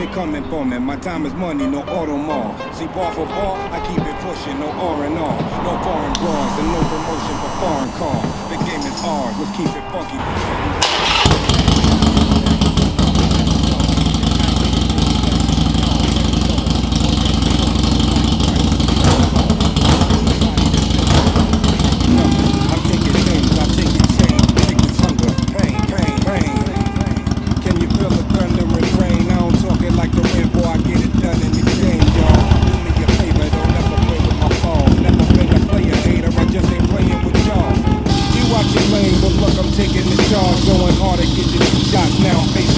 they coming for me. My time is money, no auto mall. See, bar for bar, I keep it pushing, no R and R, no foreign bras, and no promotion for foreign cars. The game is ours, let's keep it funky. lane, but look, I'm taking the charge, going hard to get these shot now.